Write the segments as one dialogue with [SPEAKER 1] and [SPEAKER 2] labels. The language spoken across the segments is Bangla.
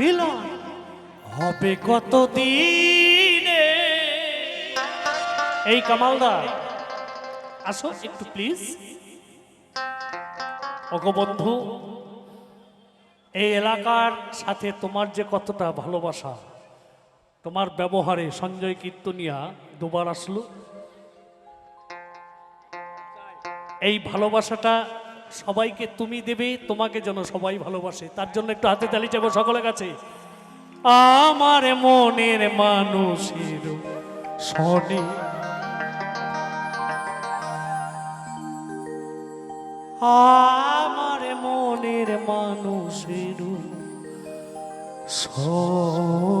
[SPEAKER 1] মিলন হবে কত দিনে এই কামালদা, আসো একটু প্লিজ ওগো বন্ধু, এই এলাকার সাথে তোমার যে কতটা ভালোবাসা, তোমার ব্যবহারে সঞ্জয় কীর্তনিয়া দুবার আসলো। এই ভালোবাসাটা সবাইকে তুমি দেবে, তোমাকে যেন সবাই ভালোবাসে। তার জন্য একটু হাতে তালি যাব সকলের কাছে। আমার মনের মানুষের শনি। আমার মনের মানুষের শনি।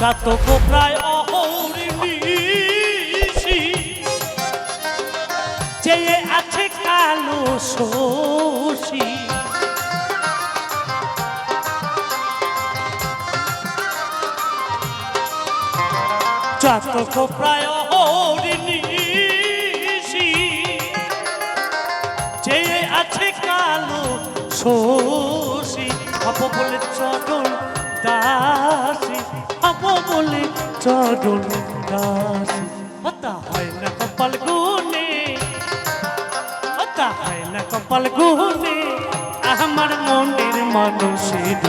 [SPEAKER 1] চাতক প্রায় অহৌরিষি চেয়ে আছে কালো শোষী চাতক প্রায় অহৌরিষি চেয়ে আছে কালো শোষী হব বলে চরণ দাসী। বলে চরণ দাস। হতা হয় না কপাল গুনে হতা হয় না কপাল গুনে আমার মনের মানুষের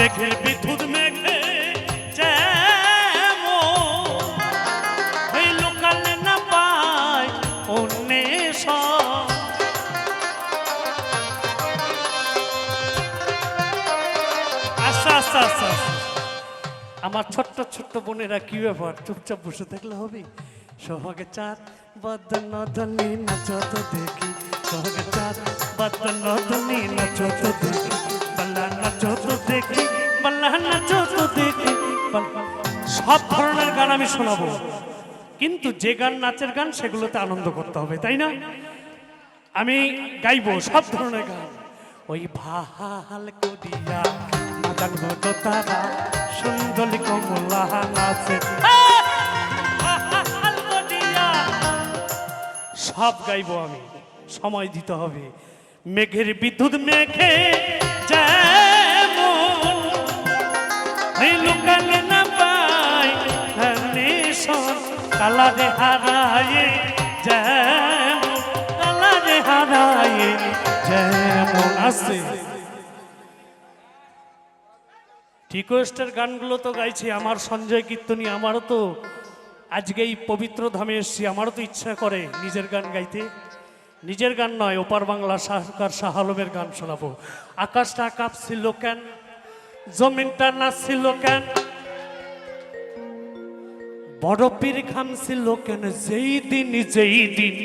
[SPEAKER 1] মেঘের বিদ্যুৎ মেঘে না পায় আচ্ছা আচ্ছা আচ্ছা আচ্ছা। আমার ছোট্ট ছোট্ট বোনেরা কি ব্যাপার? চুপচাপ বসে থাকলে হবে? সোহাগে চাঁদ বদন ধনি নাচত দেখি। সোহাগে চাঁদ বদন ধনি নাচত দেখি। সব ধরনের গান আমি শোনাবো। কিন্তু যে গান নাচের গান, সেগুলোতে আনন্দ করতে হবে, তাই না? আমি গাইবো সব ধরনের গান। ওই ভালো করিয়া সুন্দরী। সব গাইবো আমি, সময় দিতে হবে। মেঘের বিদ্যুৎ মেঘে লোকালে না পাই ধনেশন কালারে হারায়ে যেমন কালারে হারায়ে যেমন আছে রিকোয়েস্টের গানগুলো তো গাইছি, আমার সঞ্জয় কীর্তনী, আমারও তো আজকে এই পবিত্র ধামে এসছি, আমারও তো ইচ্ছা করে নিজের গান গাইতে। নিজের গান নয়, ওপার বাংলা শাহকার শাহ আলমের গান শোনাবো। আকাশটা কাঁপছিল কেন? জমিনটা নাচছিল কেন? বড় পীর ঘামছিল কেন? যেই দিন যেই দিন।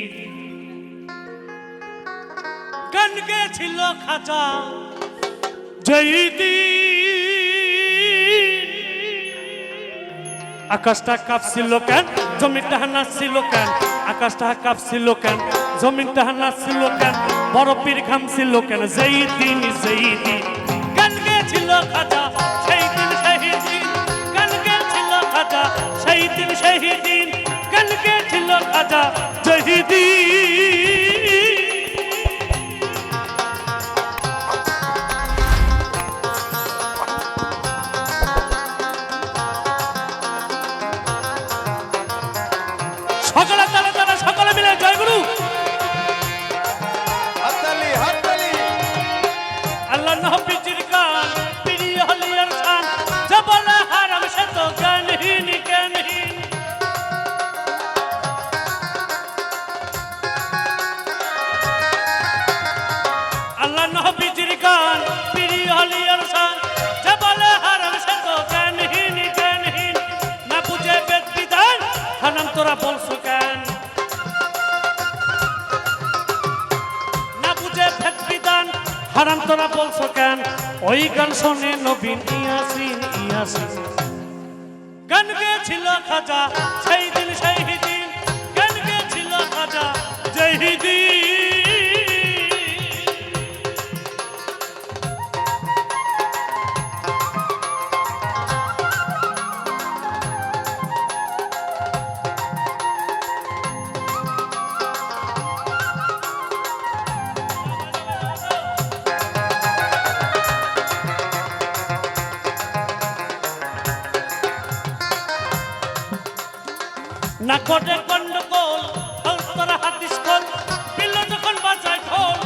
[SPEAKER 1] গান গেছিল খাজা। যেই দিন। আকাশটা কাঁপছিল কেন? জমিটা নাচছিল কেন? আকাশটা কাঁপছিল কেন? জমিনটা নাচছিল কেন? বরফের ঘামছিল কেন যেই দিন যেই দিন গান গেছিল খাজা সেই দিন সেই দিন গান গেছিল খাজা সেই দিন সেই দিন গান গেছিল খাজা সেই দিন ওই গান শোনে নবীন ইয়াসিন ইয়াসিন। গান গেছিল খাজা কোটে গন্ডগোল তোর হাদিস কল পিল যখন বাজায় ঢোল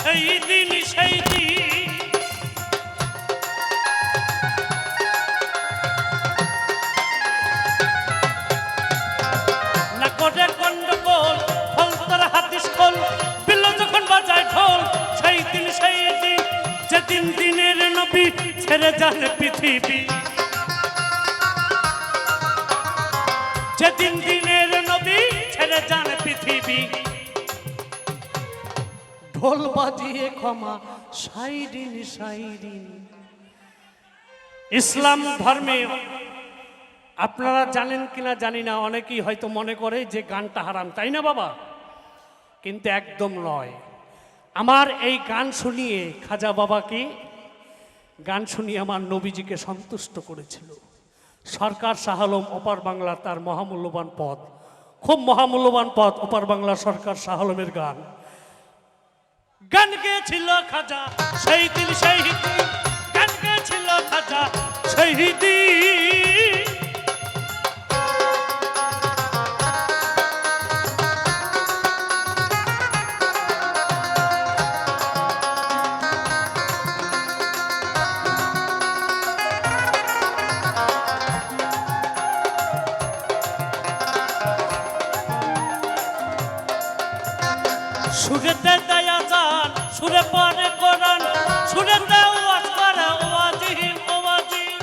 [SPEAKER 1] সেই দিন সেই দিন। না কোটে গন্ডগোল ফল তোর হাদিস কল পিল যখন বাজায় সেই দিন সেই দিন, যেদিন দিনের নবী ছেড়ে যান পৃথিবী। যেদিন দিনের নবী ছেড়ে যান পৃথিবী। ঢোল বাজিয়ে ক্ষমা, সাইরিন সাইরিন। ইসলাম ধর্মে আপনারা জানেন কিনা জানি না, অনেকেই হয়তো মনে করে যে গানটা হারাম, তাই না বাবা? কিন্তু একদম নয়। আমার এই গান শুনিয়ে খাজা বাবাকে, গান শুনিয়ে আমার নবীজিকে সন্তুষ্ট করেছিল। সরকার শাহালম অপার বাংলা তার মহামূল্যবান পথ। খুব মহামূল্যবান পথ অপার বাংলা সরকার শাহালমের গান। গান গেছিল খাজা, সেই দিন গান গেছিল খাজা, সেই সুরেতে দয়া যান সুরে পরে কোরআন সুরেতে ওয়াজ করে ওয়াজিহিম ওয়াজিম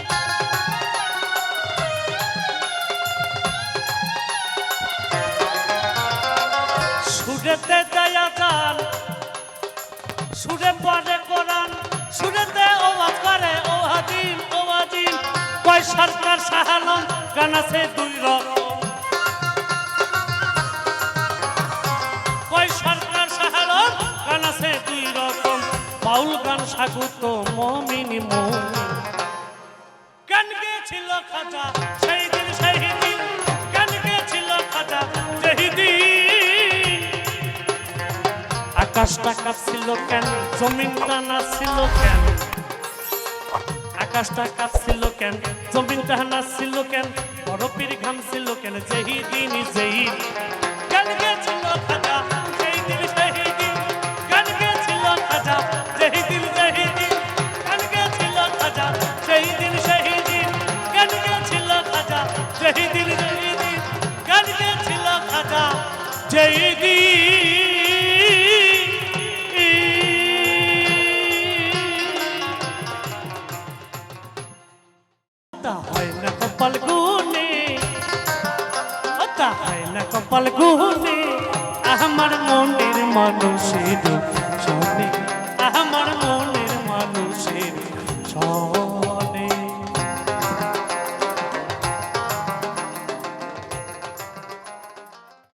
[SPEAKER 1] সুরেতে দয়া যান সুরে পরে কোরআন সুরেতে ওয়াজ করে ওয়াজিম ওয়াজিম কয় সরকার সাহালম গান দুই রকম স্বাগত মমিনি মমিন গান গেছিল খাজা? সেই দিন সেই দিন। গান গেছিল খাজা? সেই দিন। আকাশটা কাঁপছিল কেন? জমিনটা নাচছিল কেন? আকাশটা কাঁপছিল কেন? জমিনটা নাচছিল কেন? বরফের ঘামছিল কেন? যেই দিন, যেই। গান গেছিল খাজা? কপাল গুনে হয় না কপাল গুনে আমার মনের মানুষের সবে